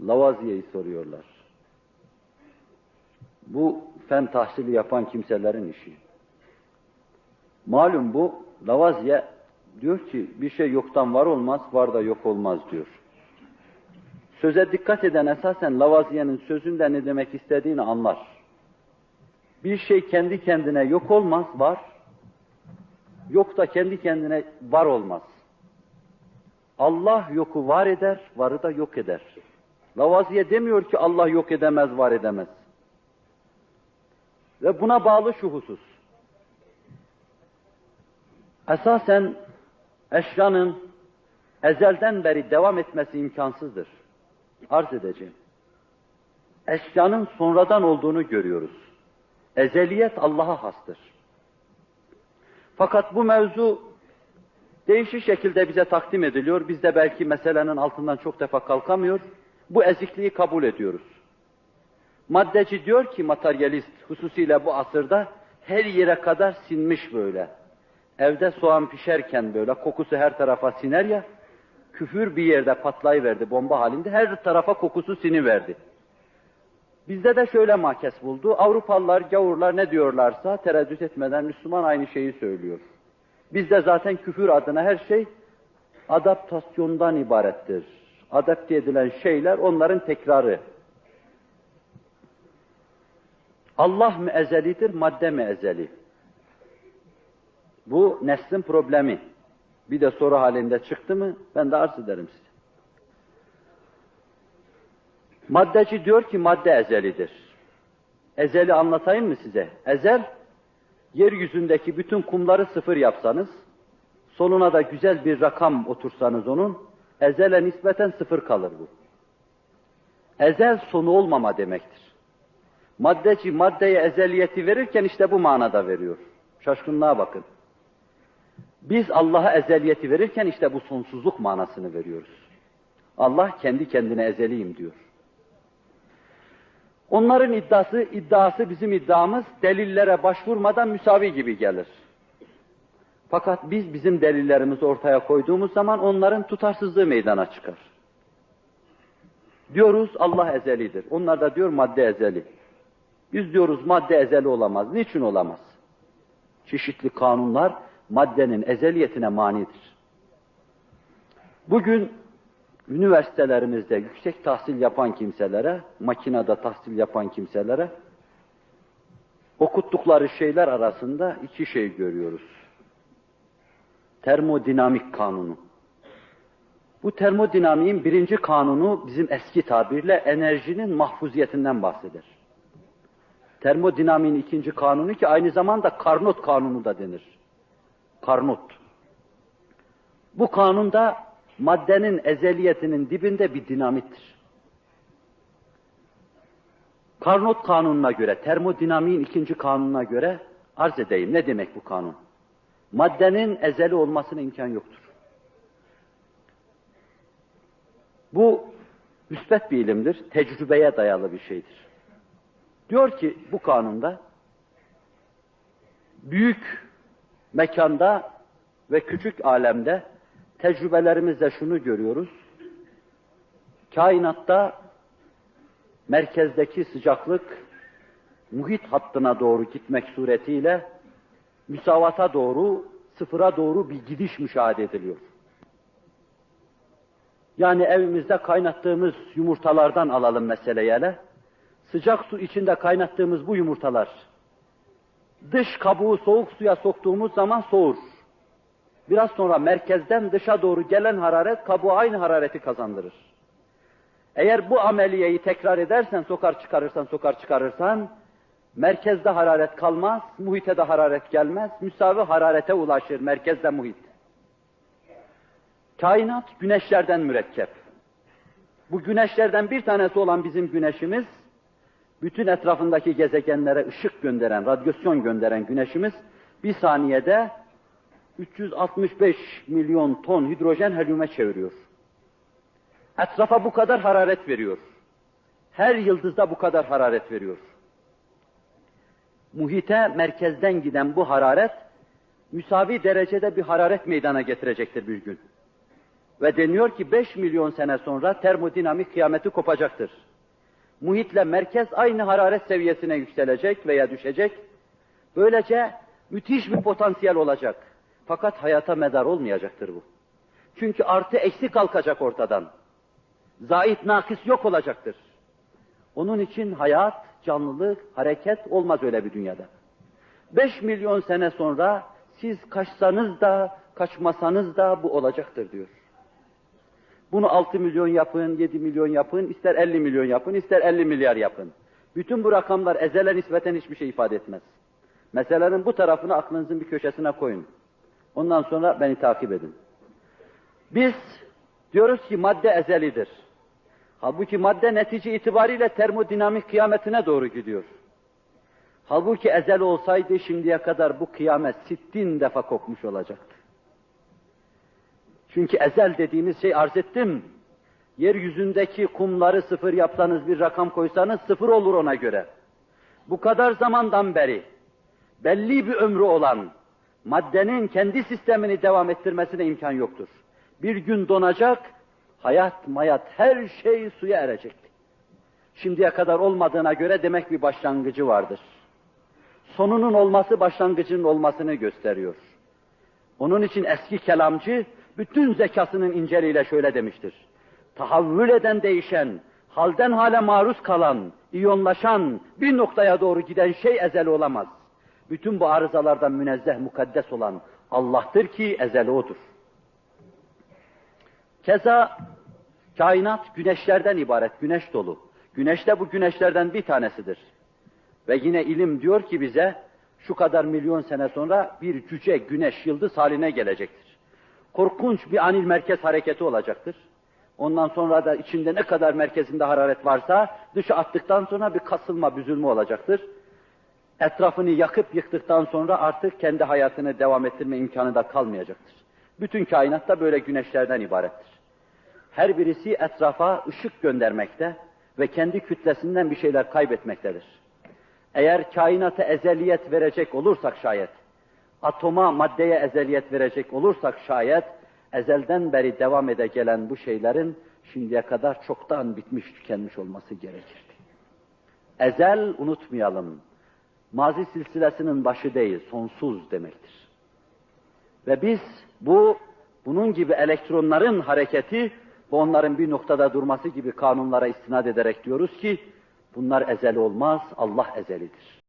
Lavaziye'yi soruyorlar. Bu fen tahsili yapan kimselerin işi. Malum bu Lavaziye diyor ki bir şey yoktan var olmaz, var da yok olmaz diyor. Söze dikkat eden esasen Lavaziye'nin sözünde ne demek istediğini anlar. Bir şey kendi kendine yok olmaz, var. Yok da kendi kendine var olmaz. Allah yoku var eder, varı da yok eder. Lavaziye demiyor ki Allah yok edemez, var edemez. Ve buna bağlı şu husus. Esasen eşyanın ezelden beri devam etmesi imkansızdır. Arz edeceğim. Eşyanın sonradan olduğunu görüyoruz. Ezeliyet Allah'a hastır. Fakat bu mevzu değişik şekilde bize takdim ediliyor. Biz de belki meselenin altından çok defa kalkamıyor. Bu ezikliği kabul ediyoruz. Maddeci diyor ki materyalist hususiyle bu asırda her yere kadar sinmiş böyle. Evde soğan pişerken böyle kokusu her tarafa siner ya, küfür bir yerde patlayıverdi bomba halinde, her tarafa kokusu siniverdi. Bizde de şöyle mahkes buldu, Avrupalılar, gavurlar ne diyorlarsa tereddüt etmeden Müslüman aynı şeyi söylüyor. Bizde zaten küfür adına her şey adaptasyondan ibarettir. Adapte edilen şeyler onların tekrarı. Allah mı ezelidir, madde mi ezeli? Bu neslin problemi. Bir de soru halinde çıktı mı ben de arz ederim size. Maddeci diyor ki madde ezelidir. Ezeli anlatayım mı size? Ezel, yeryüzündeki bütün kumları sıfır yapsanız, sonuna da güzel bir rakam otursanız onun, ezele nispeten sıfır kalır bu. Ezel sonu olmama demektir. Maddeci maddeye ezeliyeti verirken işte bu manada veriyor. Şaşkınlığa bakın. Biz Allah'a ezeliyeti verirken işte bu sonsuzluk manasını veriyoruz. Allah kendi kendine ezeliyim diyor. Onların iddiası, iddiası bizim iddiamız delillere başvurmadan müsavi gibi gelir. Fakat biz bizim delillerimizi ortaya koyduğumuz zaman onların tutarsızlığı meydana çıkar. Diyoruz Allah ezelidir. Onlar da diyor madde ezeli. Biz diyoruz madde ezeli olamaz. Niçin olamaz? Çeşitli kanunlar maddenin ezeliyetine manidir. Bugün üniversitelerimizde yüksek tahsil yapan kimselere, makinede tahsil yapan kimselere okuttukları şeyler arasında iki şey görüyoruz. Termodinamik kanunu. Bu termodinamiğin birinci kanunu bizim eski tabirle enerjinin mahfuziyetinden bahseder. Termodinamiğin ikinci kanunu ki aynı zamanda Karnot kanunu da denir. Karnot. Bu kanunda maddenin ezeliyetinin dibinde bir dinamittir. Karnot kanununa göre, termodinamiğin ikinci kanununa göre arz edeyim. Ne demek bu kanun? Maddenin ezeli olmasına imkan yoktur. Bu müsbet bir ilimdir, tecrübeye dayalı bir şeydir. Diyor ki bu kanunda büyük mekanda ve küçük alemde tecrübelerimizde şunu görüyoruz. Kainatta merkezdeki sıcaklık muhit hattına doğru gitmek suretiyle müsavata doğru, sıfıra doğru bir gidiş müşahede ediliyor. Yani evimizde kaynattığımız yumurtalardan alalım meseleye. Sıcak su içinde kaynattığımız bu yumurtalar dış kabuğu soğuk suya soktuğumuz zaman soğur. Biraz sonra merkezden dışa doğru gelen hararet kabuğa aynı harareti kazandırır. Eğer bu ameliyeyi tekrar edersen, sokar çıkarırsan, sokar çıkarırsan, merkezde hararet kalmaz, muhite de hararet gelmez, müsavi hararete ulaşır merkezde muhit. Kainat güneşlerden mürekkep. Bu güneşlerden bir tanesi olan bizim güneşimiz, bütün etrafındaki gezegenlere ışık gönderen, radyasyon gönderen güneşimiz bir saniyede 365 milyon ton hidrojen helyume çeviriyor. Etrafa bu kadar hararet veriyor. Her yıldızda bu kadar hararet veriyor. Muhite merkezden giden bu hararet müsavi derecede bir hararet meydana getirecektir bir gün. Ve deniyor ki 5 milyon sene sonra termodinamik kıyameti kopacaktır. Muhitle merkez aynı hararet seviyesine yükselecek veya düşecek. Böylece müthiş bir potansiyel olacak. Fakat hayata medar olmayacaktır bu. Çünkü artı eksi kalkacak ortadan. Zait nakis yok olacaktır. Onun için hayat, canlılık, hareket olmaz öyle bir dünyada. 5 milyon sene sonra siz kaçsanız da kaçmasanız da bu olacaktır diyor. Bunu 6 milyon yapın, 7 milyon yapın, ister 50 milyon yapın, ister 50 milyar yapın. Bütün bu rakamlar ezele nispeten hiçbir şey ifade etmez. Meselenin bu tarafını aklınızın bir köşesine koyun. Ondan sonra beni takip edin. Biz diyoruz ki madde ezelidir. Halbuki madde netice itibariyle termodinamik kıyametine doğru gidiyor. Halbuki ezel olsaydı şimdiye kadar bu kıyamet sittin defa kopmuş olacaktı. Çünkü ezel dediğimiz şey arz ettim. Yeryüzündeki kumları sıfır yapsanız bir rakam koysanız sıfır olur ona göre. Bu kadar zamandan beri belli bir ömrü olan maddenin kendi sistemini devam ettirmesine imkan yoktur. Bir gün donacak, hayat mayat her şey suya erecekti. Şimdiye kadar olmadığına göre demek bir başlangıcı vardır. Sonunun olması başlangıcının olmasını gösteriyor. Onun için eski kelamcı bütün zekasının inceliğiyle şöyle demiştir. Tahavvül eden değişen, halden hale maruz kalan, iyonlaşan, bir noktaya doğru giden şey ezeli olamaz. Bütün bu arızalardan münezzeh, mukaddes olan Allah'tır ki ezeli odur. Keza kainat güneşlerden ibaret, güneş dolu. Güneş de bu güneşlerden bir tanesidir. Ve yine ilim diyor ki bize, şu kadar milyon sene sonra bir cüce güneş yıldız haline gelecektir. Korkunç bir anil merkez hareketi olacaktır. Ondan sonra da içinde ne kadar merkezinde hararet varsa dışa attıktan sonra bir kasılma, büzülme olacaktır. Etrafını yakıp yıktıktan sonra artık kendi hayatını devam ettirme imkanı da kalmayacaktır. Bütün kainat da böyle güneşlerden ibarettir. Her birisi etrafa ışık göndermekte ve kendi kütlesinden bir şeyler kaybetmektedir. Eğer kainata ezeliyet verecek olursak şayet, atoma, maddeye ezeliyet verecek olursak şayet, ezelden beri devam ede gelen bu şeylerin şimdiye kadar çoktan bitmiş, tükenmiş olması gerekirdi. Ezel unutmayalım. Mazi silsilesinin başı değil, sonsuz demektir. Ve biz bu, bunun gibi elektronların hareketi ve onların bir noktada durması gibi kanunlara istinad ederek diyoruz ki, bunlar ezeli olmaz, Allah ezelidir.